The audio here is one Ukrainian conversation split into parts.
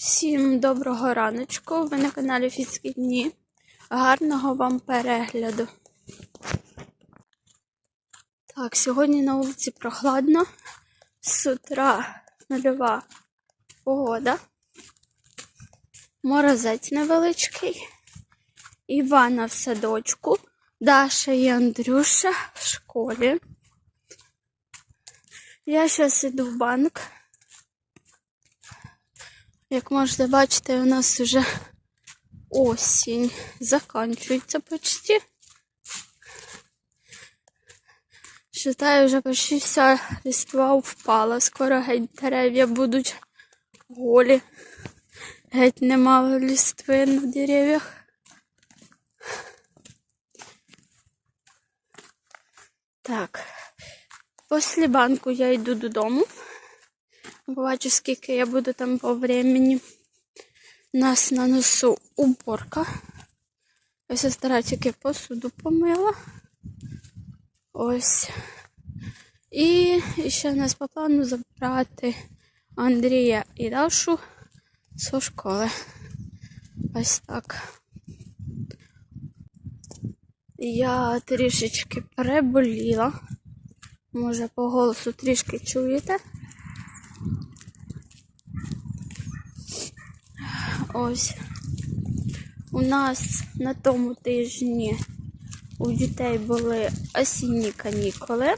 Всім доброго раночку. Ви на каналі Фіцькі дні. Гарного вам перегляду. Так, сьогодні на вулиці прохладно. З утра нульова погода. Морозець невеличкий. Івана в садочку. Даша і Андрюша в школі. Я зараз іду в банк. Як можете бачити, у нас вже осінь закінчується почти. Считаю, вже почти вся листва впала. Скоро геть дерев'я будуть голі. Геть немало листви на дерев'ях. Так. Після банку я йду додому. Бачу, скільки я буду там по времени. У нас на носу уборка. Ось сестра тільки посуду помила. Ось. І ще в нас по плану забрати Андрія і Дашу з школи. Ось так. Я трішечки переболіла. Може, по голосу трішки чуєте. Ось у нас на тому тижні у дітей були осінні канікули.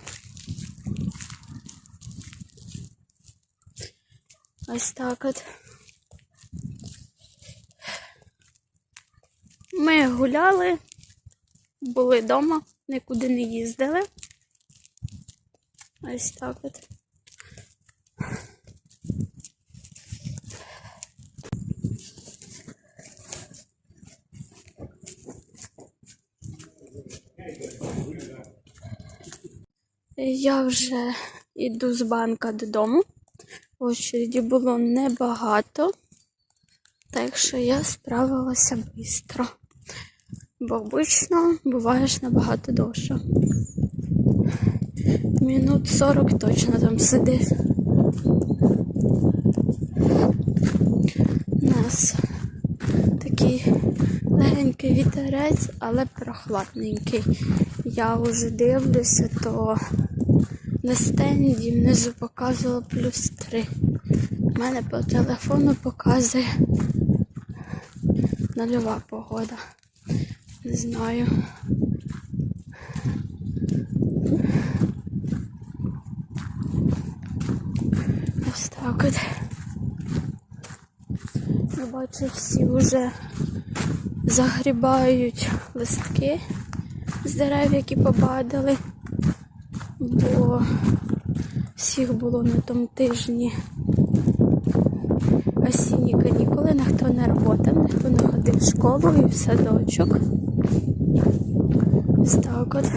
Ось так от. Ми гуляли, були вдома, нікуди не їздили. Ось так от. Я вже йду з банка додому. Очереді було небагато, так що я справилася швидко. Бо обично буваєш набагато довше. Мінут 40 точно там сидить. У нас такий легенький вітерець, але прохладненький. Я вже дивлюся, то на стенді внизу показувало плюс 3. У мене по телефону показує нульова погода. Не знаю. Ось так от. Я бачу, всі вже загрібають листки з дерев, які побадали, бо всіх було на тому тижні осінні канікули, ніхто не працював, ніхто не ходив в школу і в садочок. Ось так от.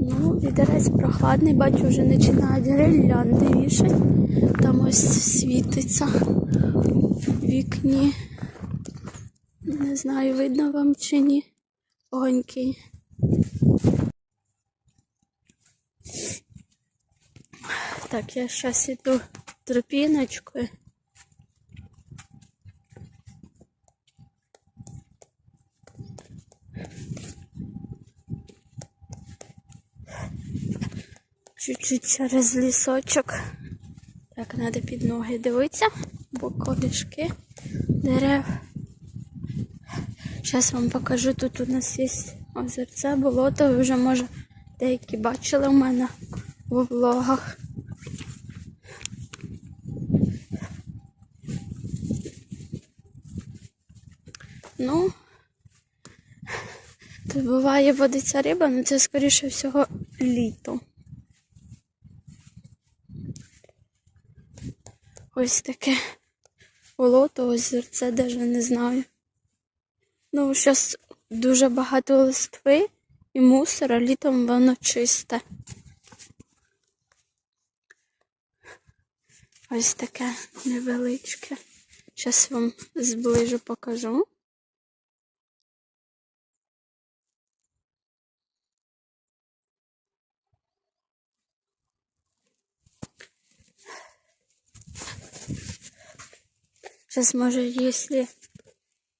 Ну, вітерець прохладний, бачу, вже починають гирлянди вішать. Там ось світиться в вікні. Не знаю, видно вам чи ні. Огоньки. Так, я зараз іду тропіночкою. Чуть-чуть через лісочок. Так, треба під ноги дивитися, бо колішки дерев. Зараз вам покажу, тут у нас є озерце, болото, ви вже може деякі бачили у мене в влогах. Ну, тут буває водиться риба, але це скоріше всього літо. Ось таке болото, озерце, навіть не знаю. Ну, зараз дуже багато листви і мусора, літом воно чисте. Ось таке невеличке. Зараз вам зближу покажу. Зараз, може, якщо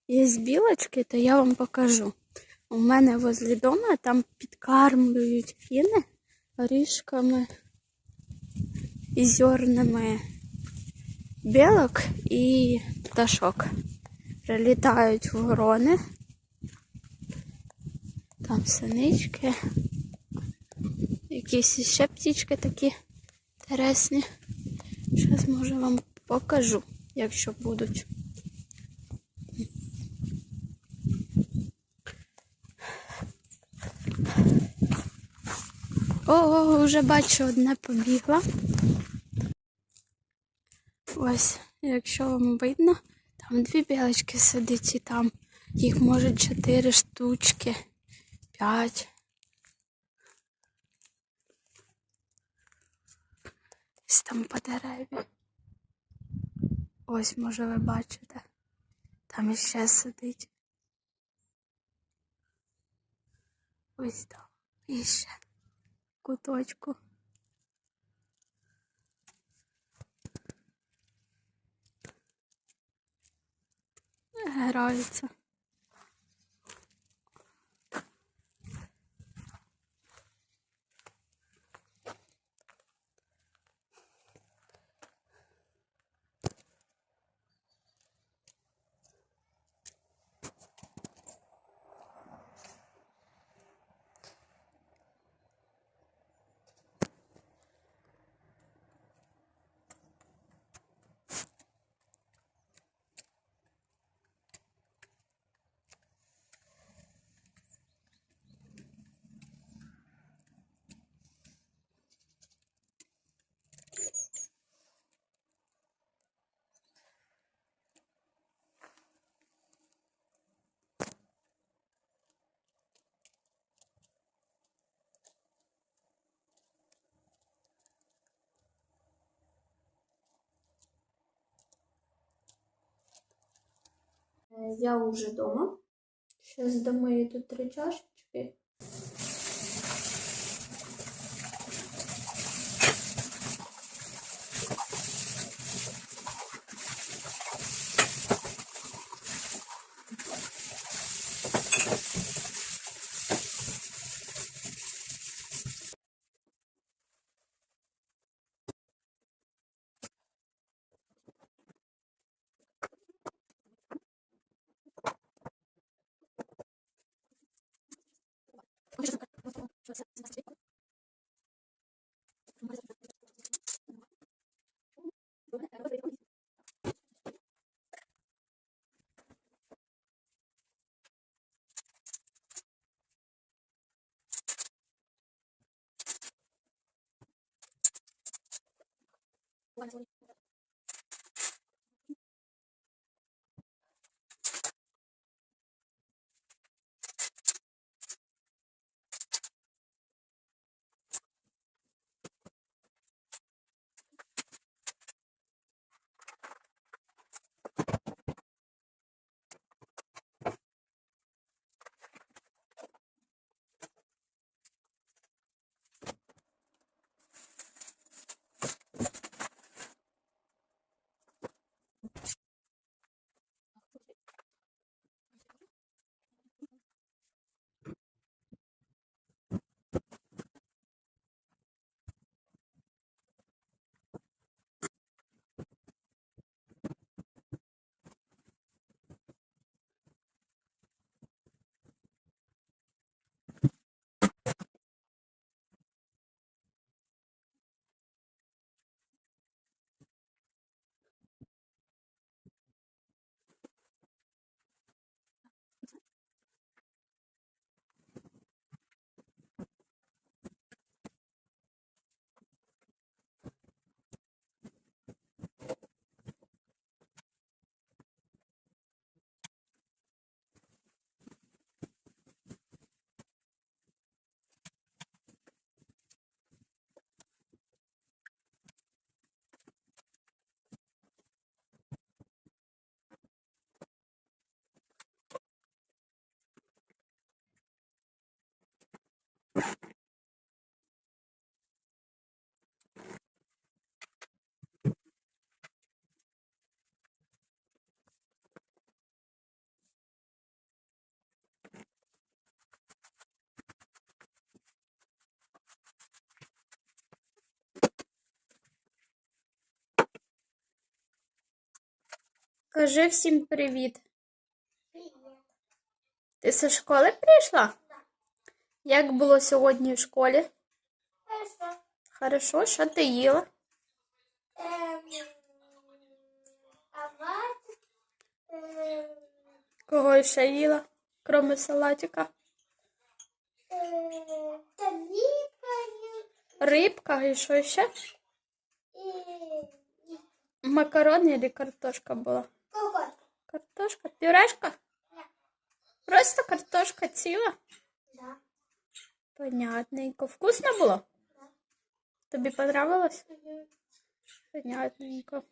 є білочки, то я вам покажу. У мене возле дома там підкармлюють піни орішками і зернами білок і пташок. Прилітають ворони. Там синички. Якісь ще птічки такі інтересні. Зараз, може, вам покажу, якщо будуть. О, вже бачу, одне побігла. Ось, якщо вам видно, там дві білочки сидить і там їх може чотири штучки, п'ять. Ось там по дереві. Ось, може, ви бачите. Там іще сидить. Ось там. Іще. Куточку. Граються. Я уже дома. Сейчас домою тут три чашечки. Merci. Кажи всім привіт. Ти зі школи прийшла? Як було сьогодні в школі? Хорошо. Хорошо, що ти їла? Эм, ават, эм, Кого ще їла, крім салатика? э, талипаю Рибка і що ще? и, и Макарони або картошка була? Картошка? Пюрешка? Да. Просто картошка ціла? Да. Понятненько. Вкусно було? Да. Тобі понравилось? Мгм. Понятненько.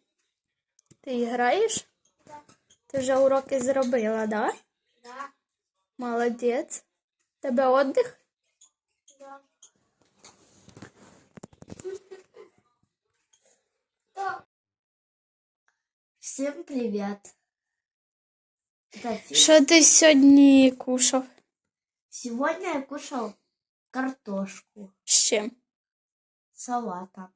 Ти граєш? Да. Ти вже уроки зробила, да? Да. Молодець. Тебе отдих? Да. Всем привет! Що ти сьогодні кушав? Сегодня я кушал картошку З чим? салатом.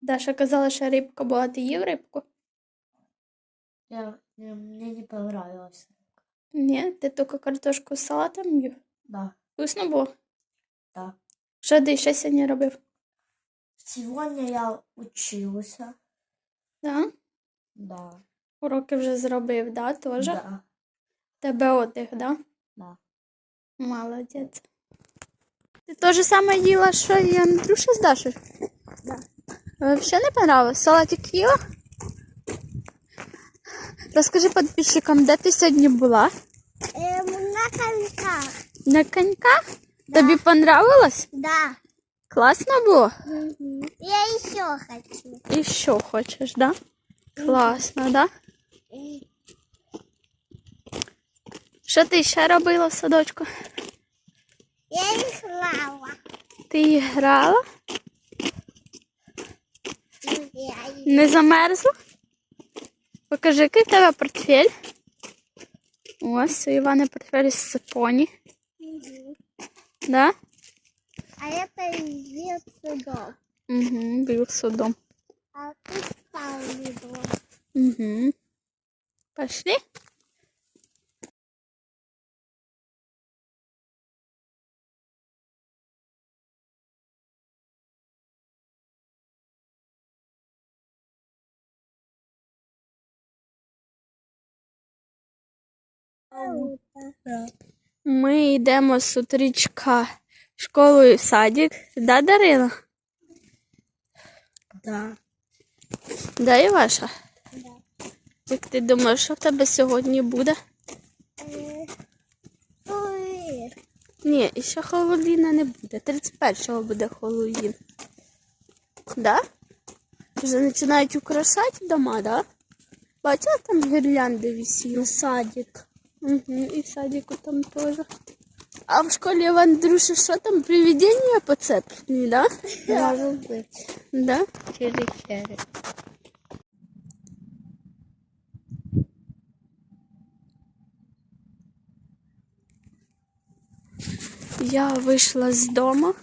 Даша казала, що рибка була, ти їв рибку? Я, я- мне не понравилось. Ні, ти тільки картошку з салатом їв. Да, Вкусно було? да. Що ти ще сьогодні робив? Сегодня я учился. Да? Да. Уроки вже зробив, да, теж? Да. Тебе отдих, да? Да. Молодець. Ти те ж саме їла, що і Андрюша з Дашею? Да. Взагалі не понравилось? Салатик їла? Розкажи підписчикам, де ти сьогодні була? Эм, на коньках. На коньках? Тобі понравилось? Да. Класно було? Я еще хочу. І що хочеш, да? Класно, да? Що ти ще робила в садочку? Я играла. Ти грала? Я Не замерзла? Покажи, який в тебе портфель. Ось, у Івана портфель з сапоні. Да? А это вид судов. Угу, бив судом. А тут спальный дом. Угу. Пошли? Ми йдемо з утрічка в школу і в садик. Да, Дарина? Да. Да, і ваша? Як ти думаєш, що в тебе сьогодні буде? Ой, Ні, і ще Хеллоуіна не буде. 31-го буде Хеллоуін. Да? Вже починають украшати дома, да? Бачила там гірлянди висіли? Садик. Угу, і в садику там теж. А в школі в Андрюші що там, привидення поцеплені, да? Может быть. Да? Черри-черри. Я вийшла з дому.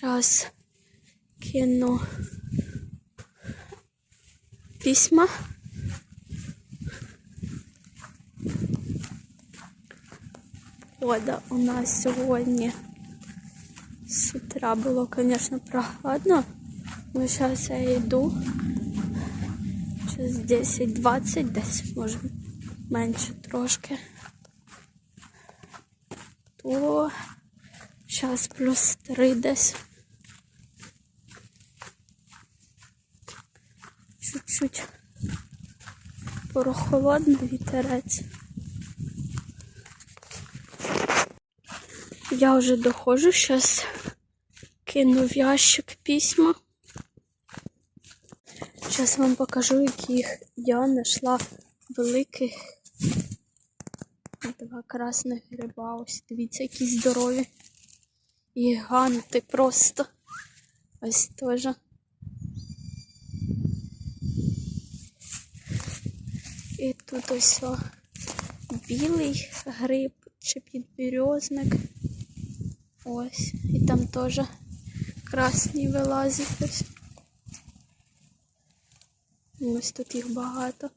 Зараз кину письма. Погода у нас сьогодні з утра було, звісно, прохладно. Но зараз я йду. Через 10-20 десь, може менше трошки. То зараз плюс 3 десь. Чуть-чуть прохолодно вітерець. Я вже доходжу, зараз кину в ящик письма. Зараз вам покажу, яких я знайшла великих два красних гриба. Ось дивіться, які здорові. Гіганти просто. Ось теж. І тут ось о, білий гриб чи підберезник. Ось. І там теж красні вилазять ось. Тут їх багато.